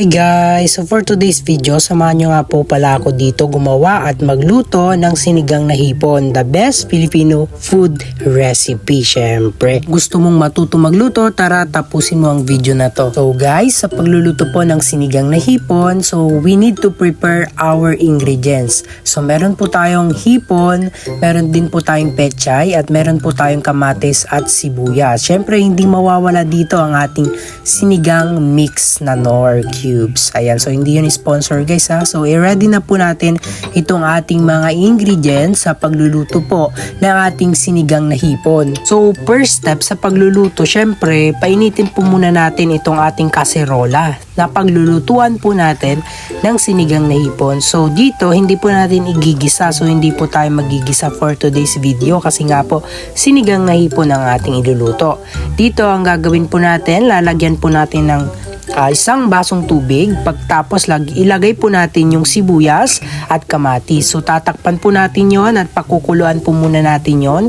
Hey guys, so for today's video, samahan nyo nga po pala ako dito gumawa at magluto ng sinigang na hipon, the best Filipino food recipe syempre. Gusto mong matuto magluto, tara tapusin mo ang video na to. So guys, sa pagluluto po ng sinigang na hipon, so we need to prepare our ingredients. So meron po tayong hipon, meron din po tayong pechay, at meron po tayong kamatis at sibuyas. Syempre, hindi mawawala dito ang ating sinigang mix na nor cubes. Ayan, so hindi yun sponsor guys ha. So i-ready na po natin itong ating mga ingredients sa pagluluto po ng ating sinigang na hipon. So first step sa pagluluto, syempre, painitin po muna natin itong ating kaserola na paglulutuan po natin ng sinigang na hipon. So dito, hindi po natin igigisa. So hindi po tayo magigisa for today's video kasi nga po sinigang na hipon ang ating iluluto. Dito ang gagawin po natin, lalagyan po natin ng ah, isang basong tubig. Pagtapos lag, ilagay po natin yung sibuyas at kamatis. So tatakpan po natin yon at pakukuluan po muna natin yon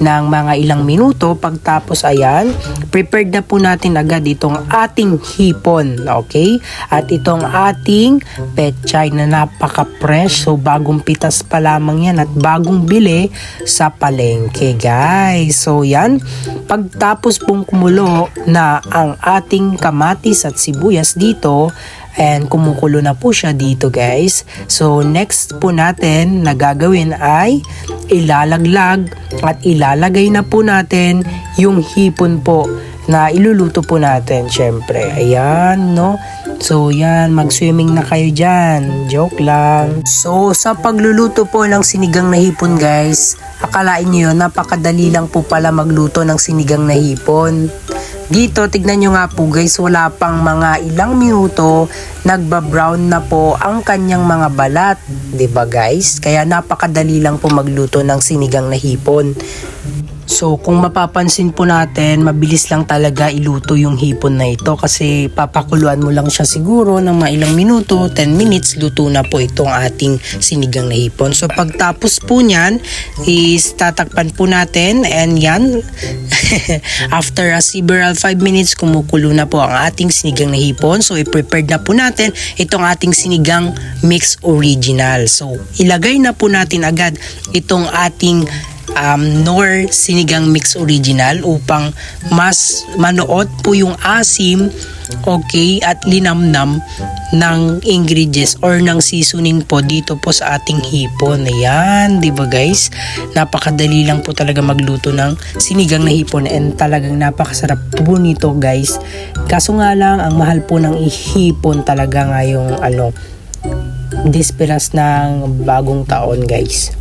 ng mga ilang minuto. Pagtapos ayan, prepared na po natin agad itong ating hipon. Okay? At itong ating pechay na napaka-fresh. So bagong pitas pa lamang yan at bagong bili sa palengke guys. So yan, pagtapos pong kumulo na ang ating kamatis at sibuyas dito, and kumukulo na po siya dito guys. So next po natin na gagawin ay ilalaglag at ilalagay na po natin yung hipon po na iluluto po natin syempre. Ayan no. So yan, mag-swimming na kayo dyan. Joke lang. So sa pagluluto po ng sinigang na hipon guys, akalain nyo yun, napakadali lang po pala magluto ng sinigang na hipon. Dito, tignan nyo nga po guys, wala pang mga ilang minuto, nagba-brown na po ang kanyang mga balat. ba guys? Kaya napakadali lang po magluto ng sinigang na hipon. So kung mapapansin po natin, mabilis lang talaga iluto yung hipon na ito kasi papakuluan mo lang siya siguro ng mga ilang minuto, 10 minutes, luto na po itong ating sinigang na hipon. So pagtapos po niyan, is tatakpan po natin and yan, after a several 5 minutes, kumukulo na po ang ating sinigang na hipon. So i-prepared na po natin itong ating sinigang mix original. So ilagay na po natin agad itong ating um, nor sinigang mix original upang mas manuot po yung asim okay at linamnam ng ingredients or ng seasoning po dito po sa ating hipon. Ayan, di ba guys? Napakadali lang po talaga magluto ng sinigang na hipon and talagang napakasarap po nito guys. Kaso nga lang, ang mahal po ng hipon talaga ngayong ano, disperas ng bagong taon guys.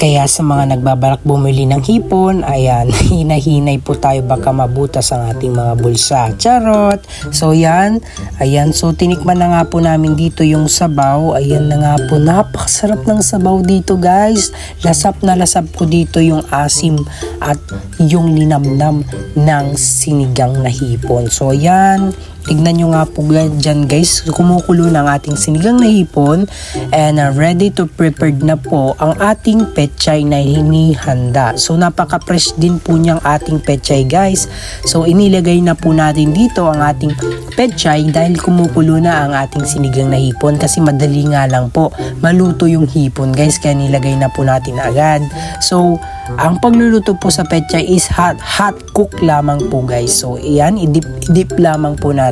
Kaya sa mga nagbabalak bumili ng hipon, ayan, hinahinay po tayo baka mabutas ang ating mga bulsa. Charot! So yan, ayan, so tinikman na nga po namin dito yung sabaw. Ayan na nga po, napakasarap ng sabaw dito guys. Lasap na lasap po dito yung asim at yung linamnam ng sinigang na hipon. So yan, Tignan nyo nga po dyan guys, kumukulo ng ating sinigang na hipon and uh, ready to prepared na po ang ating pechay na hinihanda. So napaka-fresh din po niyang ating pechay guys. So inilagay na po natin dito ang ating pechay dahil kumukulo na ang ating sinigang na hipon kasi madali nga lang po maluto yung hipon guys kaya nilagay na po natin agad. So ang pagluluto po sa pechay is hot, hot cook lamang po guys. So iyan, idip, idip lamang po natin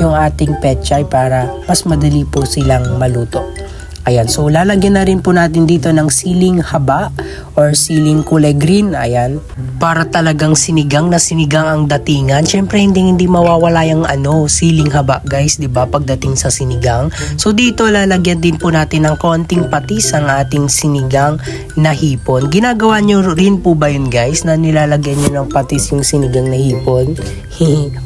yung ating pechay para mas madali po silang maluto. Ayan, so lalagyan na rin po natin dito ng siling haba or siling kulay green. Ayan, para talagang sinigang na sinigang ang datingan. Siyempre, hindi hindi mawawala yung ano, siling haba guys, 'di ba pagdating sa sinigang. So dito lalagyan din po natin ng konting patis ang ating sinigang na hipon. Ginagawa nyo rin po ba yun guys na nilalagyan nyo ng patis yung sinigang na hipon?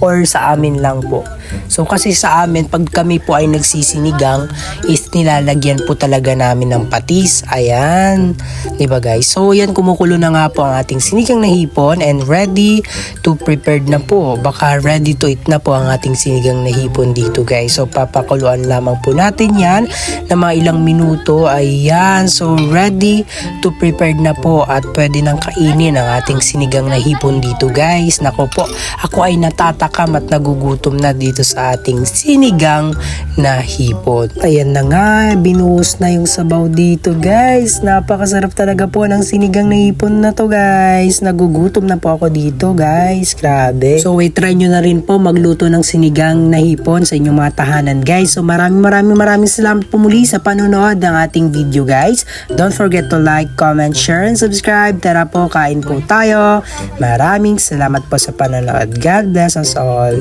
Or sa amin lang po. So kasi sa amin, pag kami po ay nagsisinigang, is nilalagyan po talaga namin ng patis. Ayan. ba guys? So yan kumukulo na nga po ang ating sinigang na hipon and ready to prepared na po. Baka ready to eat na po ang ating sinigang na hipon dito guys. So papakuluan lamang po natin yan na mga ilang minuto. Ayan. So ready to prepared na po at pwede nang kainin ang ating sinigang na hipon dito guys. Nako po, ako ay natatakam at nagugutom na dito sa ating sinigang na hipon. Ayan na nga, binuhos na yung sabaw dito guys. Napakasarap talaga po ng sinigang na hipon na to guys. Nagugutom na po ako dito guys. Grabe. So wait, try nyo na rin po magluto ng sinigang na hipon sa inyong mga tahanan guys. So maraming maraming maraming salamat po muli sa panonood ng ating video guys. Don't forget to like, comment, share, and subscribe. Tara po, kain po tayo. Maraming salamat po sa panonood. God bless us all.